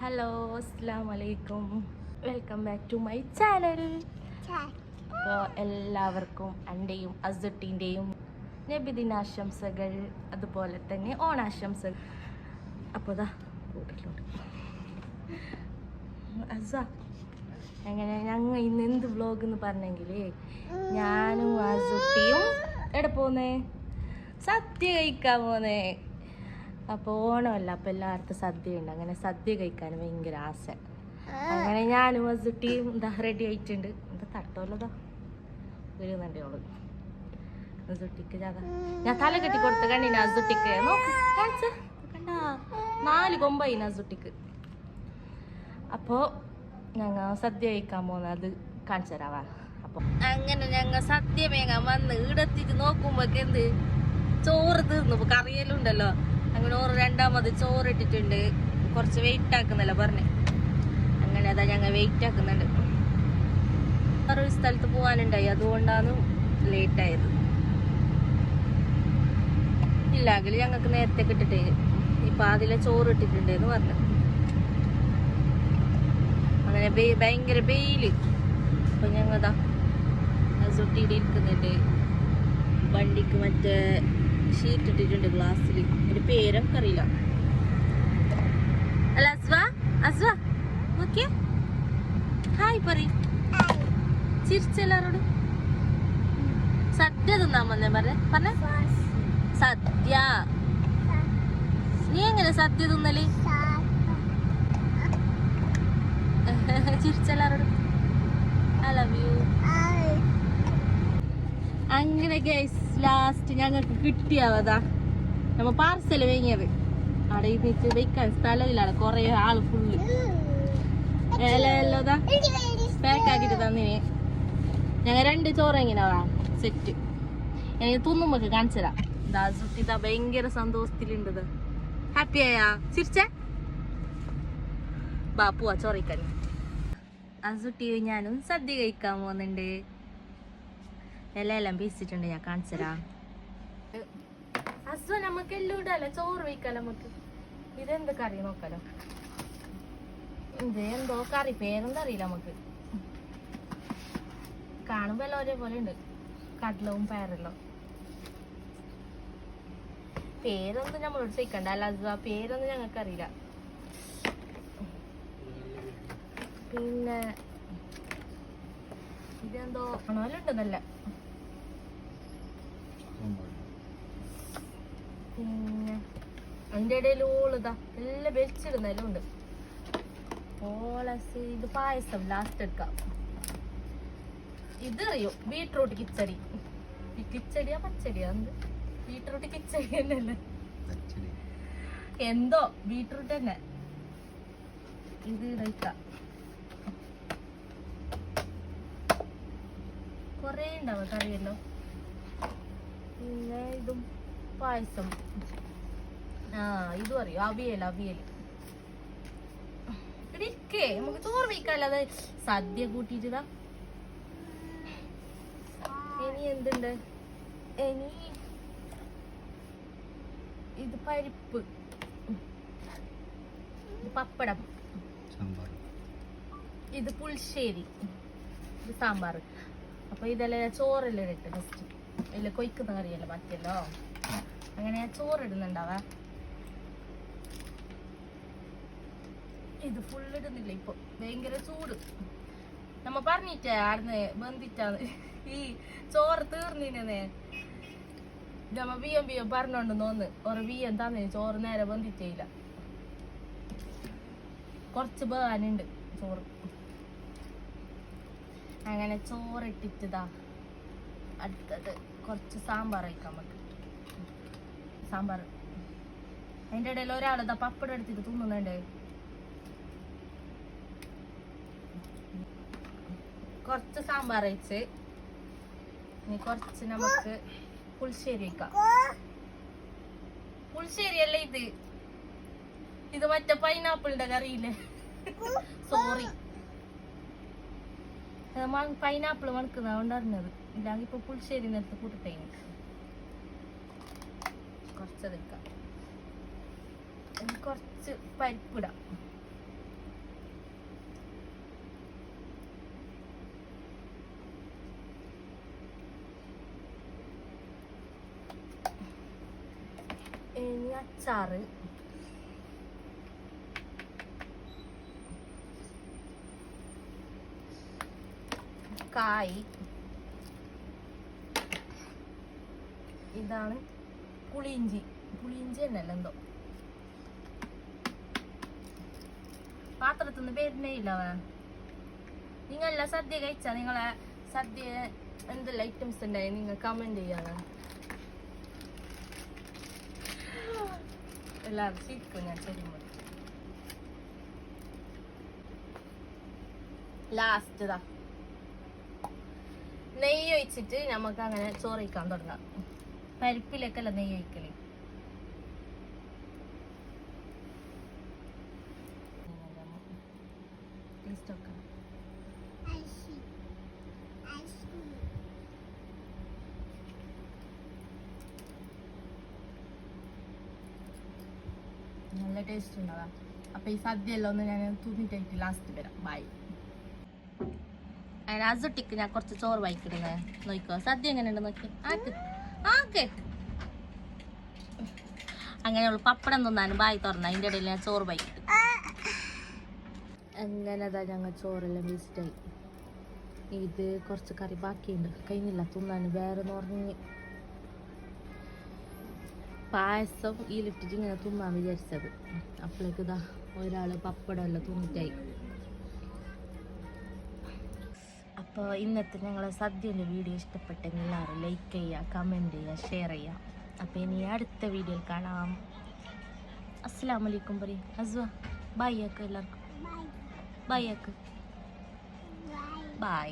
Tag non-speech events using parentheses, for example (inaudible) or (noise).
Hello അസ്സാം വലൈക്കും welcome back to my channel അപ്പോൾ എല്ലാവർക്കും എന്റെയും അസുട്ടിന്റെയും നബിദിനാശംസകൾ അതുപോലെ തന്നെ ഓണാശംസകൾ. അപ്പോൾ അതാ കൂട്ടിലോട്ട്. അസ എങ്ങനെ ഞങ്ങൾ ഇന്ന് എന്ത് വ്ലോഗ് എന്ന് പറഞ്ഞെങ്കിൽ ഞാനും അസുട്ടിയും എവിടെ പോന്നേ? സത്യ കഴിക്കാൻ പോന്നേ. അപ്പോൾ ഓണമല്ല അപ്പോൾ എല്ലാവർക്കും സദ്യ ഉണ്ട് അങ്ങനെ സദ്യ കഴിക്കാൻ ഭയങ്കര ആശ. അങ്ങനെ ഞാൻ വസിട്ടിയും എന്താ റെഡി ആയിട്ടുണ്ട്. എന്താ തട്ടോലതാ? വരുന്നുണ്ട് ഓൾ അസുട്ടിക്ക് ഞാൻ തല കെട്ടി കൊടുത്ത് കണ്ടിന് അസുട്ടിക്ക് നോക്ക് കാണിച്ച്. കണ്ടാ? നാല് കൊമ്പായിന് അസുട്ടിക്ക് അപ്പോൾ ഞങ്ങൾ സദ്യ കഴിക്കാൻ പോകുന്നത് അത് കാണിച്ചു തരാവാ. അപ്പോൾ അങ്ങനെ ഞങ്ങ സദ്യ വേഗം വന്ന് ഇടത്തിട്ട് നോക്കുമ്പോ എന്ത്? ചോറ് തീർന്നു കറിയലുണ്ടല്ലോ കറിയെല്ലാം ഉണ്ടല്ലോ. അങ്ങനെ ഓറ് രണ്ടാമത് ചോറിട്ടിട്ടുണ്ട്. കുറച്ച് വെയിറ്റ് ആക്കുന്നില്ല പറഞ്ഞേ. അങ്ങനെ അതാ ഞങ്ങൾ വെയിറ്റ് ആക്കുന്നുണ്ട്. വേറൊരു സ്ഥലത്ത് പോകാനുണ്ടായി അതുകൊണ്ടാണ് ലേറ്റ് ആയത്. ഇല്ലെങ്കിൽ ഞങ്ങൾക്ക് നേരത്തെ കിട്ടിട്ടേ. ഇപ്പൊ അതിലെ ചോറ് ഇട്ടിട്ടുണ്ട് എന്ന് പറഞ്ഞു. അങ്ങനെ ഭയങ്കര വെയിൽ. അപ്പൊ ഞങ്ങതാ സുട്ടിയുടെ ഇരിക്കുന്നുണ്ട് വണ്ടിക്ക് മറ്റേ ഷീറ്റ് ഇട്ടിട്ടുണ്ട് ഗ്ലാസ്സിൽ ഒരു പേരൊക്കെ അറിയില്ല അല്ല അസ്വ അസ്വ നോക്കിയേ. ഹായ് പറയും ചിരിച്ചെല്ലാരോടും സദ്യ തിന്നാൻ വന്നേ പറഞ്ഞേ പറഞ്ഞേ. സദ്യ. നീ എങ്ങനെ സദ്യ തിന്നൽ? (laughs) ചിരിച്ചെല്ലാരോടും ഐ ലവ് യു അങ്ങനെ ഗൈസ് ലാസ്റ്റ് ഞങ്ങൾക്ക് കിട്ടിയാവതാ നമ്മ പാർസൽ വാങ്ങിയത്. അവിടെ ഇരുന്നിട്ട് വെക്കാൻ സ്ഥലമില്ലാണ് കൊറേ ആൾ ഫുള്ള് എല്ലാം പാക്ക് ആക്കിട്ട് തന്നിന്. ഞങ്ങൾ രണ്ട് ചോറ് എങ്ങനെയാ സെറ്റ് ഞാൻ തുന്നുമ്പോക്ക് കാണിച്ചതാ ഇതാ ഇതാ ഭയങ്കര സന്തോഷത്തിലുണ്ടത് ഹാപ്പി ആയാ? ചിരിച്ചേ? ബാപ്പുവാ പോവാ ചോറിക്കാൻ ആ ഞാനും സദ്യ കഴിക്കാൻ പോകുന്നുണ്ട്. ഇലയെല്ലാം പീസിട്ടുണ്ട് ഞാൻ കാണിച്ചരാ അസു നമുക്ക് എല്ലാം ചോറ് വയ്ക്കാലോ നമുക്ക്? ഇതെന്ത് കറി നോക്കാലോ? ഇത് എന്തോ കറി പേരെന്താ അറിയില്ല നമുക്ക്. കാണുമ്പോ എല്ലാം ഒരേപോലെ ഉണ്ട്. കടലവും പയറെല്ലാം. പേരൊന്നും നമ്മളോട് ചോദിക്കണ്ട. അല്ല ആ പേരൊന്നും ഞങ്ങൾക്ക് അറിയില്ല. പിന്നെ ഇതെന്തോ പിന്നെ അതിന്റെ ഇടയിൽ ഓളിതാ എല്ലാം വെച്ചിടുന്നെല്ലാം ഉണ്ട്. ഓളസ് ഇത് പായസം ലാസ്റ്റ് എടുക്കാം. ഇത് അറിയോ? ബീട്രൂട്ട് കിച്ചടി. കിച്ചടിയാ പച്ചടിയാ എന്ത്? ബീട്രൂട്ട് കിച്ചടി തന്നെയല്ലേ? എന്തോ? ബീട്രൂട്ട് തന്നെ. ഇത് കഴിക്കാം. കൊറേ ഉണ്ടാവും കറിയല്ലോ? പിന്നെ ഇതും പായസം. ആ ഇതും അറിയോ? അവിയൽ അവിയൽ. ഇവിടെ ഇരിക്കേ നമുക്ക് ചോറ് വയ്ക്കാല്ലാതെ സദ്യ കൂട്ടിയിട്ടാ ഇനി എന്തുണ്ട്? ഇനി ഇത് പരിപ്പ്. പപ്പടം. ഇത് പുളിശ്ശേരി. ഇത് സാമ്പാർ. അപ്പൊ ഇതെല്ലാം ചോറെല്ലാം ഇട്ട് ഫസ്റ്റ് ഇല്ല കൊയ്ക്കുന്ന കറിയല്ല ബാക്കിയല്ലോ? അങ്ങനെ ഞാൻ ചോറിടുന്നുണ്ടാവാ ഇത് ഫുൾ ഇടുന്നില്ല ഇപ്പൊ. ഭയങ്കര ചൂട്. നമ്മ പറഞ്ഞിട്ടേ ആടുന്ന് ബന്ധിട്ടാന്ന് ഈ ചോറ് തീർന്നിനെ നമ്മ വിയം വിയം പറഞ്ഞോണ്ട് തോന്ന്. ഒരു വിയം തന്നെ ചോറ് നേരെ ബന്ധിച്ചേയില്ല. കുറച്ച് പോകാനുണ്ട് ചോറ്. അങ്ങനെ ചോറിട്ടിട്ടതാ അടുത്തത് കുറച്ച് സാമ്പാർ വയ്ക്കാൻ നമുക്ക് സാമ്പാർ. അതിന്റെ ഇടയിൽ ഒരാളിതാ പപ്പടം എടുത്തിട്ട് തിന്നുന്നുണ്ട്. കുറച്ച് സാമ്പാർ വെച്ച് ഇനി കുറച്ച് നമുക്ക് പുളിശ്ശേരി വെക്കാം പുളിശ്ശേരി അല്ലേ ഇത്. ഇത് മറ്റേ പൈനാപ്പിളിന്റെ കറിയില്ലേ? Sorry pineapple മണക്കുന്ന അതുകൊണ്ടറിഞ്ഞത്. ഇല്ലെങ്കിൽ ഇപ്പൊ പുളിശ്ശേരി നേരത്തെ കൂട്ടിട്ടേ കുറച്ചത് വെക്കാം കുറച്ച് പരിപ്പിടാം. അച്ചാറ്. കായ്. ഇതാണ് പുളിയിഞ്ചി. പുളിയിഞ്ചി തന്നെയല്ല എന്തോ? പാത്രത്തിൽ നിന്ന് വരുന്നേ ഇല്ല നിങ്ങളെല്ലാം സദ്യ കഴിച്ചാ? നിങ്ങളെ സദ്യ എന്തെല്ലാം ഐറ്റംസ് ഉണ്ടായി? നിങ്ങൾ കമന്റ് ചെയ്യാതെ എല്ലാവരും ചിരിക്കും ഞാൻ തരുമ്പോൾ ലാസ്റ്റ് ഇതാ നെയ്യ് ഒഴിച്ചിട്ട് നമുക്ക് അങ്ങനെ ചോറ് തുടങ്ങാം തുടങ്ങാം. പരിപ്പിലേക്കല്ല നെയ്യ് ഒഴിക്കൽ. ടേസ്റ്റ് നോക്കാം നല്ല ടേസ്റ്റ് ഉണ്ടാവാം അപ്പൊ ഈ സദ്യ എല്ലാം ഒന്ന് ഞാൻ തൂന്നിട്ടായിട്ട് ലാസ്റ്റ് വരാം. ബൈ അസുട്ടിക്ക് ഞാൻ കുറച്ച് ചോറ് വായിക്കിടുന്നത് നോക്കിക്കോ. സദ്യ എങ്ങനെയുണ്ട് നോക്കി. ആക്ക്. ആക്ക്. അങ്ങനെയുള്ള പപ്പടം തിന്നാനും ബായി തുറന്ന. അതിന്റെ ഇടയിൽ ഞാൻ ചോറ് വായിക്കിട്ടു അങ്ങനെ അതാ ഞങ്ങൾ ചോറെല്ലാം വേസ്റ്റായി ഇത് കുറച്ച് കറി ബാക്കിയുണ്ട്. കഴിഞ്ഞില്ല. തിന്നാനും വേറെ പറഞ്ഞ് പായസം ഈ ലിഫ്റ്റിൽ ഇങ്ങനെ തിന്നാൻ വിചാരിച്ചത്. അപ്പോഴേക്ക് ഇതാ ഒരാൾ പപ്പടം എല്ലാം തിന്നിട്ടായി. അപ്പോൾ ഇന്നത്തെ ഞങ്ങളെ സദ്യന്റെ വീഡിയോ ഇഷ്ടപ്പെട്ടെങ്കിൽ എല്ലാവരും ലൈക്ക് ചെയ്യുക കമന്റ് ചെയ്യുക ഷെയർ ചെയ്യുക. അപ്പോൾ ഇനി അടുത്ത വീഡിയോയിൽ കാണാം. അസ്സാം വലൈക്കും പറയും. അസ്വ ബൈ ആക്കും എല്ലാവർക്കും. ബൈ ആക്ക്. ബൈ